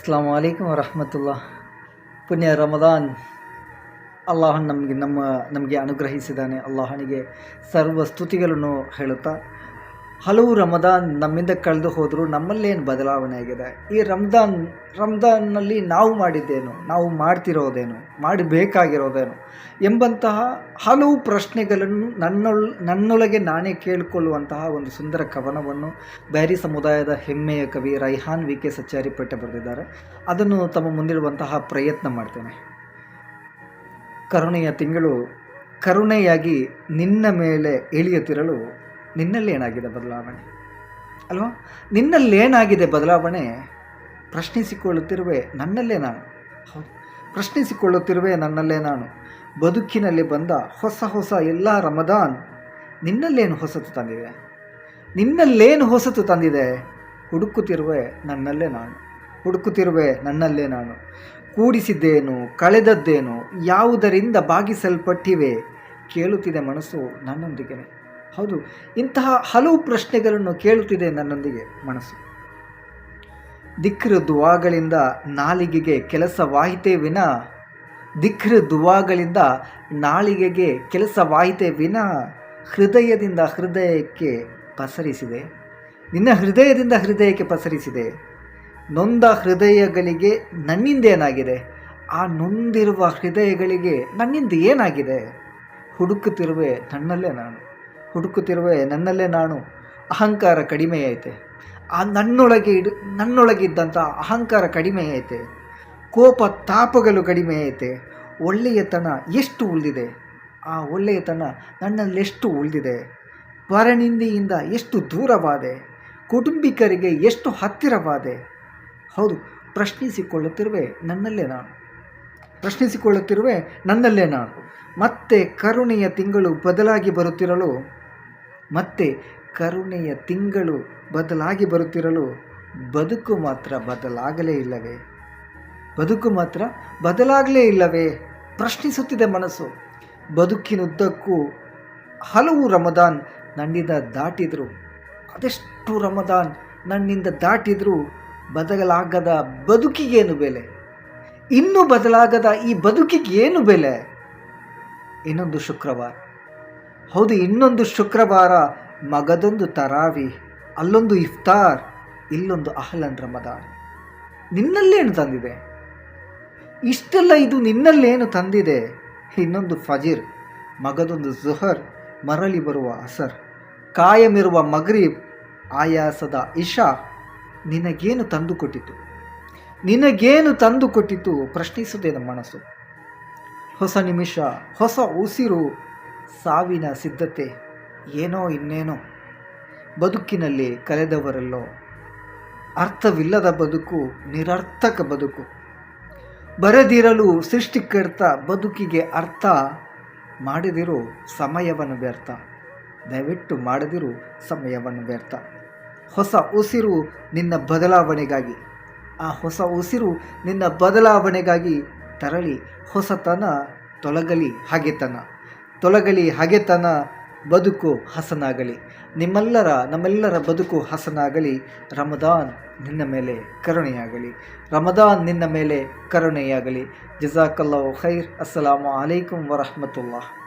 ಅಸ್ಲಾಂ ಅಲೈಕಮ್ ವರಹಮತುಲ್ಲಾ ಪುಣ್ಯ ರಮದಾನ್. ಅಲ್ಲಾಹನ್ ನಮಗೆ ನಮ್ಮ ನಮಗೆ ಅನುಗ್ರಹಿಸಿದ್ದಾನೆ. ಅಲ್ಲಾಹನಿಗೆ ಸರ್ವ ಸ್ತುತಿಗಳನ್ನು ಹೇಳುತ್ತಾ ಹಲವು ರಮದಾನ್ ನಮ್ಮಿಂದ ಕಳೆದು ಹೋದರೂ ನಮ್ಮಲ್ಲೇನು ಬದಲಾವಣೆ ಆಗಿದೆ ಈ ರಮದಾನ್, ರಮದಾನ್ನಲ್ಲಿ ನಾವು ಮಾಡಿದ್ದೇನು? ನಾವು ಮಾಡ್ತಿರೋದೇನು? ಮಾಡಬೇಕಾಗಿರೋದೇನು? ಎಂಬಂತಹ ಹಲವು ಪ್ರಶ್ನೆಗಳನ್ನು ನನ್ನೊಳ್, ನನ್ನೊಳಗೆ ನಾನೇ ಕೇಳಿಕೊಳ್ಳುವಂತಹ ಒಂದು ಸುಂದರ ಕವನವನ್ನು ಬ್ಯಾರಿ ಸಮುದಾಯದ ಹೆಮ್ಮೆಯ ಕವಿ ರೈಹಾನ್ ವಿ ಕೆ ಸಚ್ಚಾರಿಪೇಟೆ ಬರೆದಿದ್ದಾರೆ. ಅದನ್ನು ತಮ್ಮ ಮುಂದಿಡುವಂತಹ ಪ್ರಯತ್ನ ಮಾಡ್ತೇನೆ. ಕರುಣೆಯ ತಿಂಗಳು ಕರುಣೆಯಾಗಿ ನಿನ್ನ ಮೇಲೆ ಇಳಿಯುತ್ತಿರಲು ನಿನ್ನಲ್ಲಿ ಏನಾಗಿದೆ ಬದಲಾವಣೆ? ಅಲ್ವಾ? ನಿನ್ನಲ್ಲಿ ಏನಾಗಿದೆ ಬದಲಾವಣೆ? ಪ್ರಶ್ನಿಸಿಕೊಳ್ಳುತ್ತಿರುವೆ ನನ್ನಲ್ಲೇ ನಾನು. ಹೌದು. ಪ್ರಶ್ನಿಸಿಕೊಳ್ಳುತ್ತಿರುವೆ ನನ್ನಲ್ಲೇ ನಾನು. ಬದುಕಿನಲ್ಲಿ ಬಂದ ಹೊಸ ಹೊಸ ಎಲ್ಲ ರಮದಾನ್ ನಿನ್ನಲ್ಲೇನು ಹೊಸತು ತಂದಿದೆ? ನಿನ್ನಲ್ಲೇನು ಹೊಸತು ತಂದಿದೆ? ಹುಡುಕುತ್ತಿರುವೆ ನನ್ನಲ್ಲೇ ನಾನು. ಹುಡುಕುತ್ತಿರುವೆ ನನ್ನಲ್ಲೇ ನಾನು. ಕೂಡಿಸಿದ್ದೇನು, ಕಳೆದದ್ದೇನು, ಯಾವುದರಿಂದ ಬಾಗಿಸಲ್ಪಟ್ಟಿವೆ ಕೇಳುತ್ತಿದೆ ಮನಸ್ಸು ನನ್ನೊಂದಿಗೆ. ಹೌದು, ಇಂತಹ ಹಲವು ಪ್ರಶ್ನೆಗಳನ್ನು ಕೇಳುತ್ತಿದೆ ನನ್ನೊಂದಿಗೆ ಮನಸ್ಸು. ದಿಕ್ರ ದುವಾಗಳಿಂದ ನಾಲಿಗೆಗೆ ಕೆಲಸವಾಯಿತೇ ವಿನ, ದಿಕ್ರ ದುವಾಗಳಿಂದ ನಾಲಿಗೆಗೆ ಕೆಲಸವಾಯಿತೇ ವಿನ, ಹೃದಯದಿಂದ ಹೃದಯಕ್ಕೆ ಪಸರಿಸಿದೆ. ನಿನ್ನ ಹೃದಯದಿಂದ ಹೃದಯಕ್ಕೆ ಪಸರಿಸಿದೆ. ನೊಂದ ಹೃದಯಗಳಿಗೆ ನನ್ನಿಂದ ಏನಾಗಿದೆ? ಆ ನೊಂದಿರುವ ಹೃದಯಗಳಿಗೆ ನನ್ನಿಂದ ಏನಾಗಿದೆ? ಹುಡುಕುತ್ತಿರುವೆ ನನ್ನಲ್ಲೇ ನಾನು. ಹುಡುಕುತ್ತಿರುವೆ, ನನ್ನಲ್ಲೇ ನಾನು. ಅಹಂಕಾರ ಕಡಿಮೆ ಐತೆ ಆ ನನ್ನೊಳಗೆ ಇಡು, ನನ್ನೊಳಗಿದ್ದಂಥ ಅಹಂಕಾರ ಕಡಿಮೆ ಐತೆ ಕೋಪ ತಾಪಗಳು ಕಡಿಮೆ ಐತೆ ಒಳ್ಳೆಯತನ ಎಷ್ಟು ಉಳಿದಿದೆ? ಆ ಒಳ್ಳೆಯತನ ನನ್ನಲ್ಲೆಷ್ಟು ಉಳಿದಿದೆ? ಪರನಿಂದಿಯಿಂದ ಎಷ್ಟು ದೂರವಾದೆ? ಕುಟುಂಬಿಕರಿಗೆ ಎಷ್ಟು ಹತ್ತಿರವಾದೆ? ಹೌದು, ಪ್ರಶ್ನಿಸಿಕೊಳ್ಳುತ್ತಿರುವೆ, ನನ್ನಲ್ಲೇ ನಾನು. ಪ್ರಶ್ನಿಸಿಕೊಳ್ಳುತ್ತಿರುವೆ, ನನ್ನಲ್ಲೇ ನಾನು. ಮತ್ತೆ ಕರುಣೆಯ ತಿಂಗಳು ಬದಲಾಗಿ ಬರುತ್ತಿರಲು ಮತ್ತೆ ಕರುಣೆಯ ತಿಂಗಳು ಬದಲಾಗಿ ಬರುತ್ತಿರಲು ಬದುಕು ಮಾತ್ರ ಬದಲಾಗಲೇ ಇಲ್ಲವೇ? ಬದುಕು ಮಾತ್ರ ಬದಲಾಗಲೇ ಇಲ್ಲವೇ? ಪ್ರಶ್ನಿಸುತ್ತಿದೆ ಮನಸ್ಸು. ಬದುಕಿನುದ್ದಕ್ಕೂ ಹಲವು ರಮದಾನ್ ನನ್ನಿಂದ ದಾಟಿದರು. ಅದೆಷ್ಟು ರಮದಾನ್ ನನ್ನಿಂದ ದಾಟಿದರೂ ಬದಲಾಗದ ಬದುಕಿಗೇನು ಬೆಲೆ? ಇನ್ನೂ ಬದಲಾಗದ ಈ ಬದುಕಿಗೆ ಏನು ಬೆಲೆ? ಇನ್ನೊಂದು ಶುಕ್ರವಾರ. ಹೌದು, ಇನ್ನೊಂದು ಶುಕ್ರವಾರ ಮಗದೊಂದು ತರಾವಿ, ಅಲ್ಲೊಂದು ಇಫ್ತಾರ್, ಇಲ್ಲೊಂದು ಅಹ್ಲನ್ ರಮದಾನ್. ನಿನ್ನಲ್ಲೇನು ತಂದಿದೆ? ಇಷ್ಟೆಲ್ಲ ಇದು ನಿನ್ನಲ್ಲೇನು ತಂದಿದೆ? ಇನ್ನೊಂದು ಫಜೀರ್, ಮಗದೊಂದು ಜುಹರ್ ಮರಳಿ ಬರುವ ಅಸರ್, ಕಾಯಮಿರುವ ಮಗ್ರೀಬ್, ಆಯಾಸದ ಇಶಾ, ನಿನಗೇನು ತಂದುಕೊಟ್ಟಿತು? ನಿನಗೇನು ತಂದುಕೊಟ್ಟಿತು? ಪ್ರಶ್ನಿಸುತ್ತದೆ ನಮ್ಮ ಮನಸ್ಸು. ಹೊಸ ನಿಮಿಷ, ಹೊಸ ಉಸಿರು ಸಾವಿನ ಸಿದ್ಧತೆ ಏನೋ ಇನ್ನೇನೋ. ಬದುಕಿನಲ್ಲಿ ಕಳೆದವರಲ್ಲೋ ಅರ್ಥವಿಲ್ಲದ ಬದುಕು, ನಿರರ್ಥಕ ಬದುಕು. ಬರೆದಿರಲು ಸೃಷ್ಟಿಕರ್ತ ಬದುಕಿಗೆ ಅರ್ಥ ಮಾಡಿದಿರು ಸಮಯವನ್ನು ವ್ಯರ್ಥ. ದಯವಿಟ್ಟು ಮಾಡದಿರು ಸಮಯವನ್ನು ವ್ಯರ್ಥ. ಹೊಸ ಉಸಿರು ನಿನ್ನ ಬದಲಾವಣೆಗಾಗಿ. ಆ ಹೊಸ ಉಸಿರು ನಿನ್ನ ಬದಲಾವಣೆಗಾಗಿ ತರಳಿ, ಹೊಸತನ ತೊಲಗಲಿ ಹಾಗೆತನ. ತೊಲಗಲಿ ಹಾಗೆತನ ಬದುಕು ಹಸನಾಗಲಿ. ನಿಮ್ಮೆಲ್ಲರ, ನಮ್ಮೆಲ್ಲರ ಬದುಕು ಹಸನಾಗಲಿ. ರಮದಾನ್ ನಿನ್ನ ಮೇಲೆ ಕರುಣೆಯಾಗಲಿ. ರಮದಾನ್ ನಿನ್ನ ಮೇಲೆ ಕರುಣೆಯಾಗಲಿ. ಜಜಾಕಲ್ಲಾ ಖೈರ್. ಅಸ್ಸಲಾಮು ಅಲೈಕುಂ ವರಹಮತುಲ್ಲಾಹ್.